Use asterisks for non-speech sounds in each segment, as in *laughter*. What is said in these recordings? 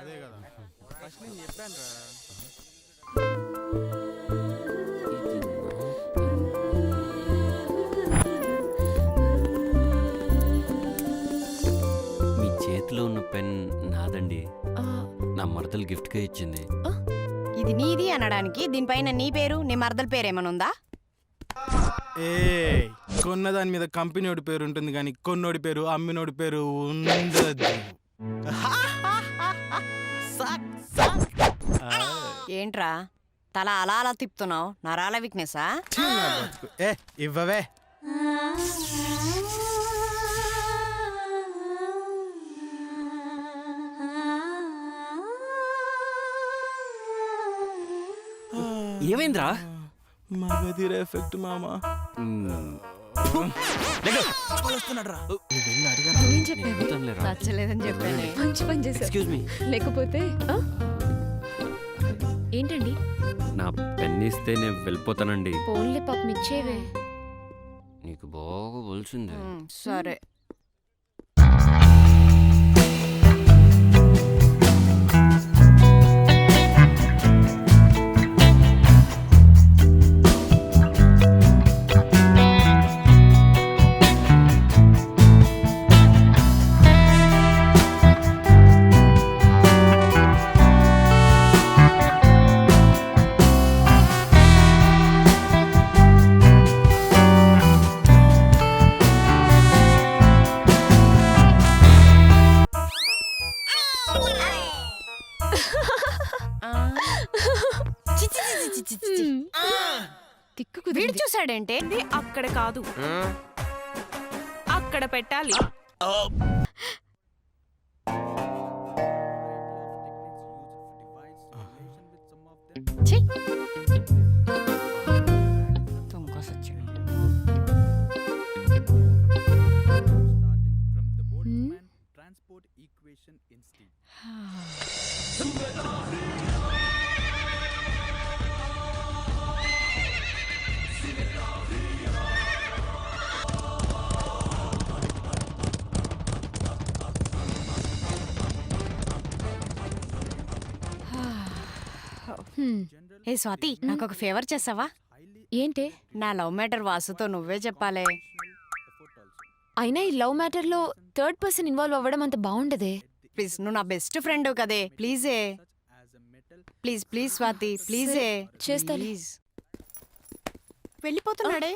అదే కదా. ఫస్ట్ నేను చెప్పాను రా. మీ చేతిలో ఉన్న పెన్ నాదండి. ఆ, నా మరదలు గిఫ్ట్గా ఇచ్చింది. ఇది నీది అనడానికి దీనిపైన నీ పేరు నీ మరదల పేరు ఏమైనా ఉందా? ఏ కొన్న దాని మీద కంపెనీడి పేరు ఉంటుంది కానీ కొన్నోడి పేరు అమ్మినోడి పేరు ఉండదు. ఏంట్రా? తల అలా అలా తిప్పుతున్నావు. నరాల వీక్నెసా. ఏ ఇవ్వవే. ఏమైందిరా? మగధీర ఎఫెక్ట్ మామా. చెప్పావు. నచ్చలేదని చెప్పాను. మంచి పని ఎక్స్క్యూజ్ మీ లేకపోతే ఆ? ఏంటండి? నా పెన్ ఇస్తే నేను వెళ్ళిపోతానండి. ఫోన్లే పాప ఇచ్చేవే. నీకు బాగా తెలిసింది సరే. ఇది అక్కడ కాదు. అక్కడ పెట్టాలి! తుంగ సచ్చినోడు. హ్మ్? ఏ స్వాతి నాకు ఒక ఫేవర్ చేసావా? ఏంటి? నా లవ్ మ్యాటర్ వాసుతో నువ్వే చెప్పాలే. అయినా ఈ లవ్ మ్యాటర్లో థర్డ్ పర్సన్ ఇన్వాల్వ్ అవ్వడం అంత బాగుండదే. ప్లీజ్ నువ్వు నా బెస్ట్ ఫ్రెండ్ కదే. ప్లీజే. ప్లీజ్ ప్లీజ్ స్వాతి ప్లీజే. చేస్తాలే. ప్లీజ్. వెళ్ళిపోతున్నాడే.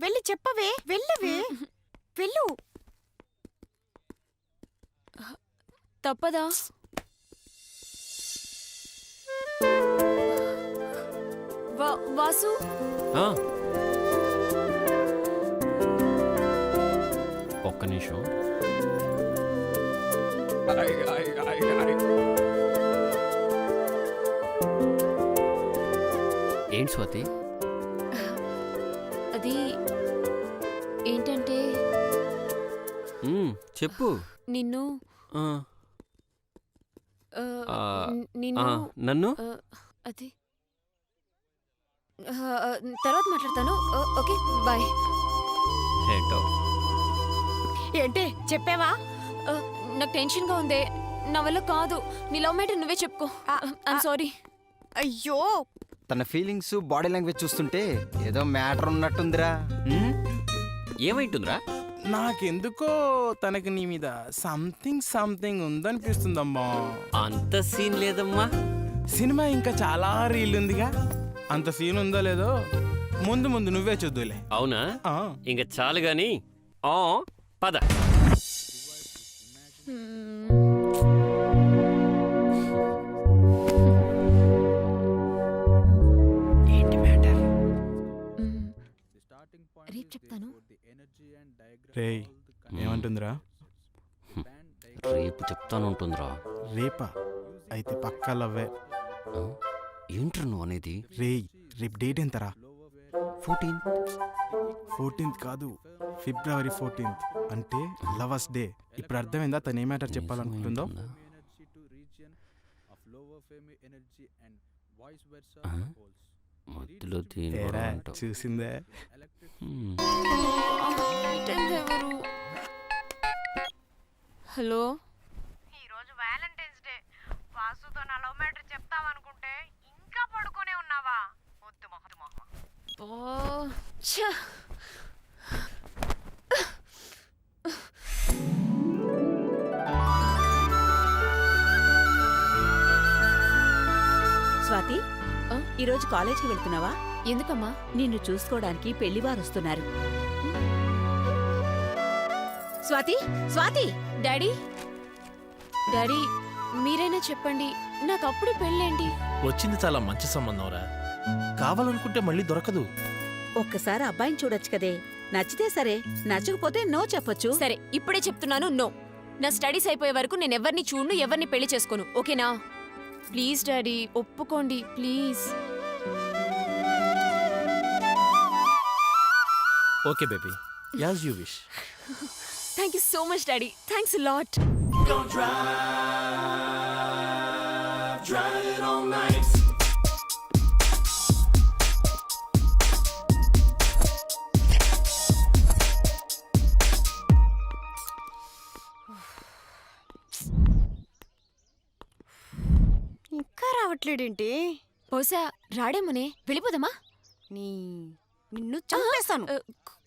వెళ్ళి చెప్పవే వెళ్ళవే. వెళ్ళు. తప్పదా? వాసు. ఒక్క నిమిషం. ఏంటి స్వాతి? అది ఏంటంటే? చెప్పు. నిన్ను నిన్ను నన్ను? అది తర్వాత మాట్లాడతాను. ఓ, ఓకే బాయ్. హేటో ఏంటి చెప్పావా? నాకు టెన్షన్గా ఉంది. నా వల్ల కాదు. నీ లవ్ మ్యాటర్ నువ్వే చెప్పుకో. ఐమ్ సారీ అయ్యో! తన ఫీలింగ్స్ బాడీ లాంగ్వేజ్ చూస్తుంటే ఏదో మ్యాటర్ ఉన్నట్టుందిరా? ఏమైంటుందిరా? నాకెందుకో తనకి నీ మీద సంథింగ్ సంథింగ్ ఉందనిపిస్తుందమ్మా. అంత సీన్ లేదమ్మా. సినిమా ఇంకా చాలా రీల్ ఉందిగా అంత సీన్ ఉందో లేదో ముందు ముందు నువ్వే చూద్దులే. అవునా? ఆ. ఇంక చాలు గాని. ఆ పద. రేపు చెప్తాను. రేయ్ ఏమంటుందిరా? రేపు చెప్తానుంటుందిరా. రేపా? అయితే పక్కా లవ్వే. ఆ? ఏంట్రా నువ్వు అనేది? రేయ్ రేపు డేట్ ఎంతరా? ఫోర్టీన్ ఫోర్టీన్త్ కాదు ఫిబ్రవరి ఫోర్టీన్త్ అంటే లవర్స్ డే. ఇప్పుడు అర్థమైందా? తను ఏ మ్యాటర్ చెప్పాలనుకుంటుందో? మధ్యలో దీని ఏరా, గొడవ అంటావు. చూసిందే. హ్మ్. హలో? ఈరోజు వ్యాలంటైన్స్ డే. వాసుతో నా లవ్ మ్యాటర్ చెప్తావనుకుంటే ఇంకా పడుకోనే ఉన్నావా? వద్దు మొహదు మొహం. ఓ! స్వాతి? ఈరోజు కాలేజ్కి వెళ్తున్నావా? ఎందుకమ్మా? నిన్ను చూసుకోవడానికి పెళ్ళివారు వస్తున్నారు. స్వాతి స్వాతి! డాడీ డాడీ మీరైనా చెప్పండి. నాకు అప్పుడే పెళ్ళేంటి? వచ్చింది చాలా మంచి సంబంధం రా. కావాలనుకుంటే మళ్ళీ దొరకదు. ఒక్కసారి అబ్బాయిని చూడొచ్చు కదే. నచ్చితే సరే నచ్చకపోతే నో చెప్పొచ్చు. సరే ఇప్పుడే చెప్తున్నాను నో. నా స్టడీస్ అయిపోయే వరకు నేను ఎవరిని చూడను ఎవరిని పెళ్ళి చేసుకోను. ఓకేనా? ప్లీజ్ డాడీ ఒప్పుకోండి please. Okay baby. As you wish. *laughs* Thank you so much daddy. Thanks lot. రావట్లేడేంటి బహుశా రాడేమోనే? వెళ్ళిపోదామా? నీ నిన్ను చంపేస్తాను.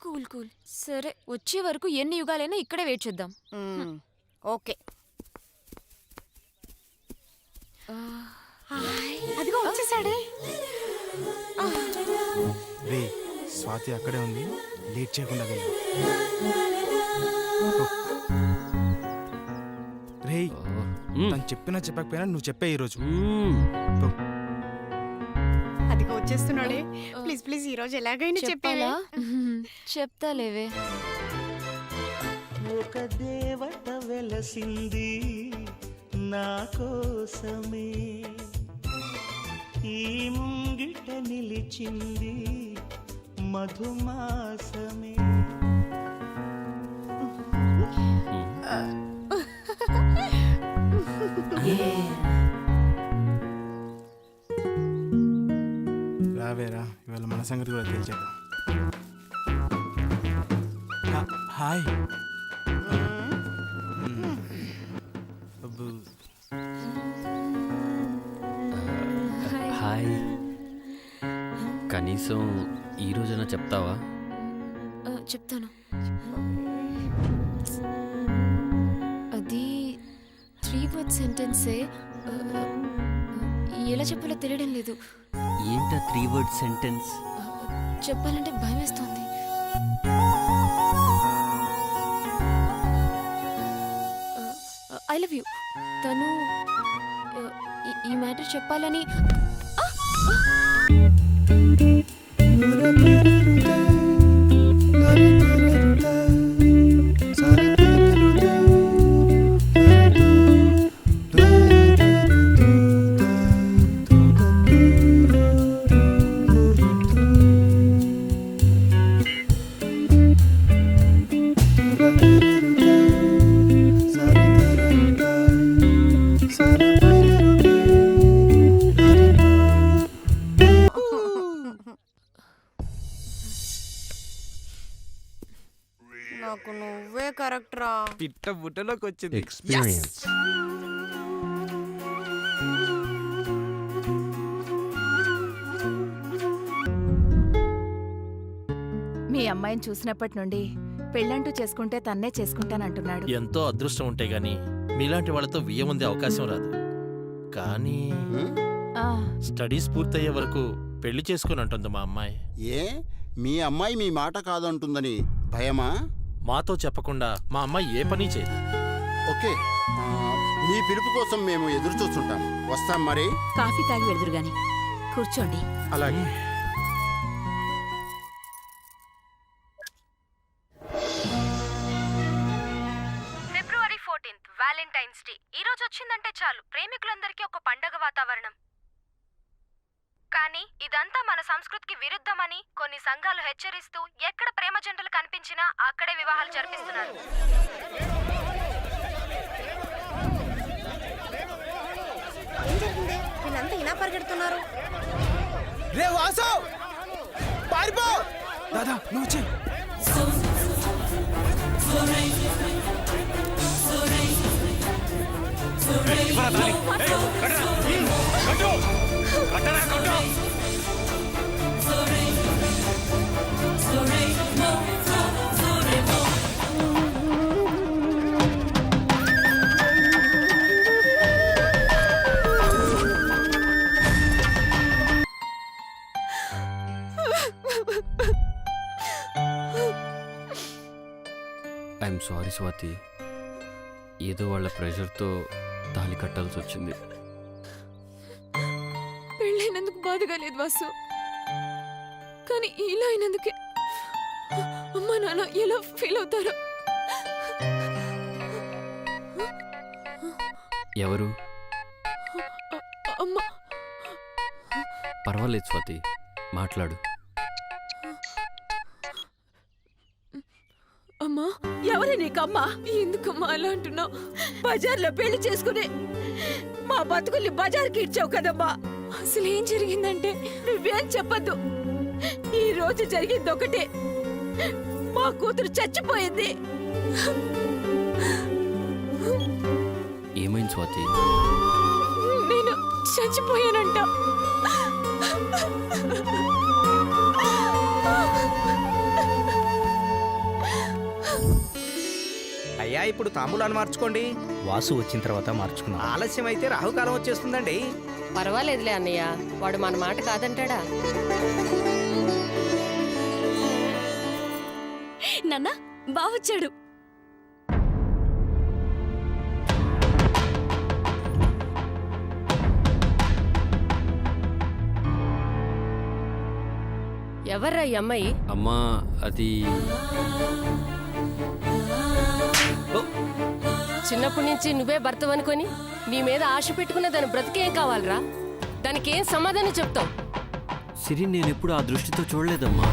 Cool cool. సరే వచ్చే వరకు ఎన్ని యుగాలైనా ఇక్కడే వెయిట్ చేద్దాం. ఓకే. అదిగో వచ్చేసాడే. రే స్వాతి అక్కడే ఉంది. లేట్ చేయకుండా వెళ్ళు. రే మ్మ్. తను చెప్పినా చెప్పకపోయినా నువ్వు చెప్పే ఈరోజు. అదిగో వచ్చేస్తున్నాడే. ప్లీజ్ ప్లీజ్ ఈ రోజు ఎలాగైనా చెప్పాలా? చెప్పాలా చెప్తాలేవే. ఒక దేవత వెలసింది నా కోసమే. ఈ ముంగిట నిలిచింది మధుమాసమే. రావేరా ఇవాళ మన సంగతి కూడా తెలిసేద్దాం. హాయ్. అబ్బో. హాయ్. కనీసం ఈ రోజైనా చెప్తావా? చెప్తాను. వర్డ్ సెంటెన్సే ఎలా చెప్పాలో తెలియడం లేదు. ఏంటా త్రీ వర్డ్ సెంటెన్స్ చెప్పాలంటే భయం వేస్తోంది. ఐ లవ్ యూ తను ఈ మ్యాటర్ చెప్పాలని నువ్వే కరెక్ట్ రా పిట్ట బుట్టలోకి వచ్చింది. ఎక్స్పీరియన్స్ మీ అమ్మాయిని చూసినప్పటి నుండి పెళ్ళంటూ చేసుకుంటే తన్నే చేసుకుంటానంటున్నాడు. ఎంతో అదృష్టం ఉంటే గాని మీలాంటి వాళ్ళతో వియ్యముందే అవకాశం రాదు. కానీ ఆ, స్టడీస్ పూర్తయ్యే వరకు పెళ్ళి చేసుకుని అంటుంది మా అమ్మాయి. ఏ? మీ అమ్మాయి మీ మాట కాదంటుందని భయమా? మాతో చెప్పకుండా మా అమ్మాయి ఏ పని చేయదు. ఓకే. మీ పిలుపు కోసం మేము ఎదురు చూస్తుంటాం వస్తాం మరి. కాఫీ తాగి వెళ్దురు గాని. కూర్చోండి. అలాగే. రే వాసు! పారిపో! దాదా నువ్వు వచ్చి. ఇవ్వరా ఐఎమ్ సారీ స్వాతి. ఏదో వాళ్ళ ప్రెషర్తో తాళి కట్టాల్సి వచ్చింది. పెళ్ళైనందుకు బాధగా లేదు వాసు. కానీ ఇలా అయినందుకే అమ్మా నాన్న ఎలా ఫీల్ అవుతారో? ఎవరు? అమ్మా. పర్వాలేదు స్వాతి మాట్లాడు. ఎవరు నీకమ్మా ఎందుకమ్మా అలా అంటున్నావు? బజార్లో పెళ్ళి చేసుకుని మా బతుకుల్ని బజార్కి ఇచ్చావు కదమ్మా. అసలు ఏం జరిగిందంటే నువ్వేం చెప్పద్దు. ఈ రోజు జరిగింది ఒకటే. మా కూతురు చచ్చిపోయింది. ఏమైంది స్వాతి? నేను చచ్చిపోయానంట. అయ్యా ఇప్పుడు తాంబూలాన్ని మార్చుకోండి. వాసు వచ్చిన తర్వాత మార్చుకున్నాం ఆలస్యం అయితే రాహుకాలం వచ్చేస్తుందండి. పర్వాలేదులే అన్నయ్య వాడు మన మాట కాదంటాడా? నాన్న బావొచ్చాడు ఎవర్రా ఈ అమ్మాయి? అమ్మా అది చిన్నప్పటి నుంచి నువ్వే భర్త అనుకొని నీ మీద ఆశ పెట్టుకున్న దాని బ్రతికేం కావాలరా? దానికి ఏం సమాధానం చెప్తావు? సిరి నేను ఎప్పుడు ఆ దృష్టితో చూడలేదమ్మా.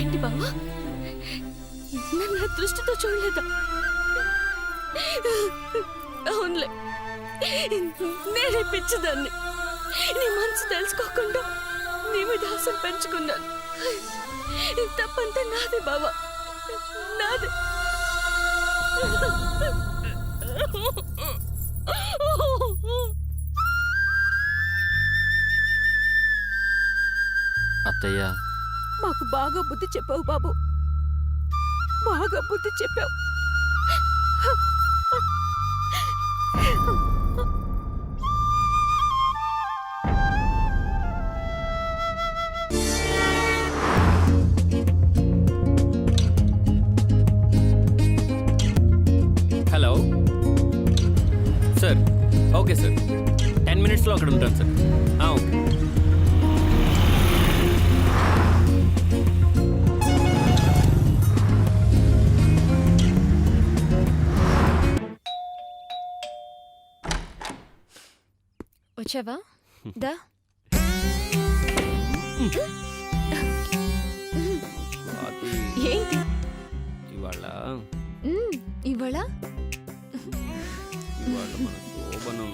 ఏంటి బావా? నన్ను ఆ దృష్టితో చూడలేదా. అవునులే. నేనే పిచ్చిదాన్ని. నీ మనసు తెలుసుకోకుండా నీ మీద ఆశం పెంచుకున్నాను. తప్పంతా నాదే బావా. నాదే. అత్తయ్య. మాకు బాగా బుద్ధి చెప్పావు బాబు. బాగా బుద్ధి చెప్పావు. ఉంటాను సార్. ఓకే. వచ్చావా? దా. ఏంటి? ఇవాళ? మ్మ్, ఇవాళ? ఇవాళ మన శోభనం.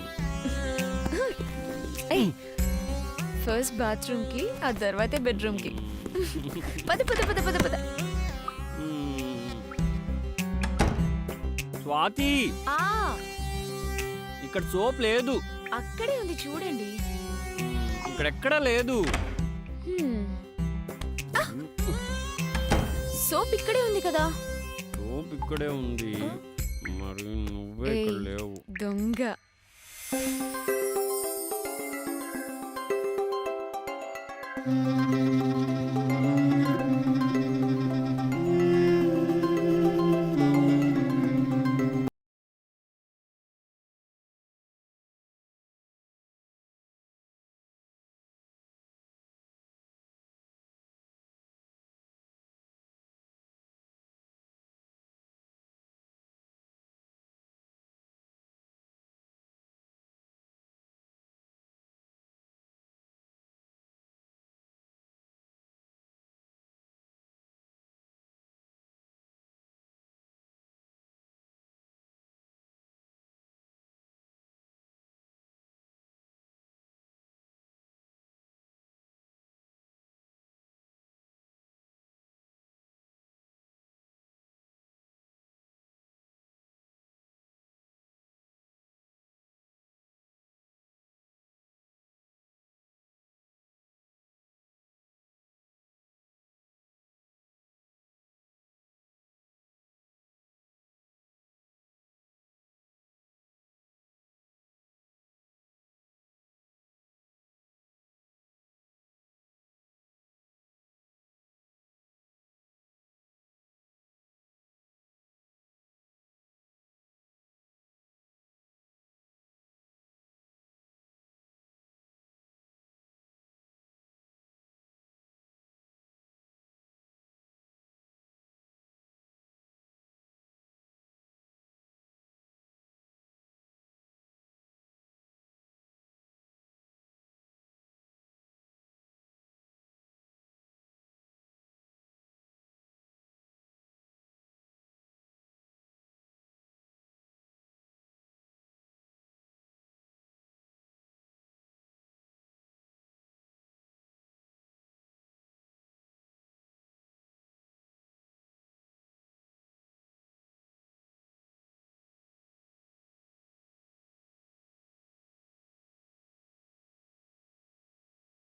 ఫస్ట్ బాత్రూమ్కి ఆ తర్వాతే బెడ్రూమ్కి. పద పద పద పద పద. స్వాతి! ఆ. ఇక్కడ సోప్ లేదు. అక్కడే ఉంది చూడండి. ఇక్కడెక్కడా లేదు. హ్మ్. ఆ! సోప్ ఇక్కడే ఉంది కదా. సోప్ ఇక్కడే ఉంది. మరి నువ్వే ఇక్కడ ఏయ్. లేవు. దొంగ. Música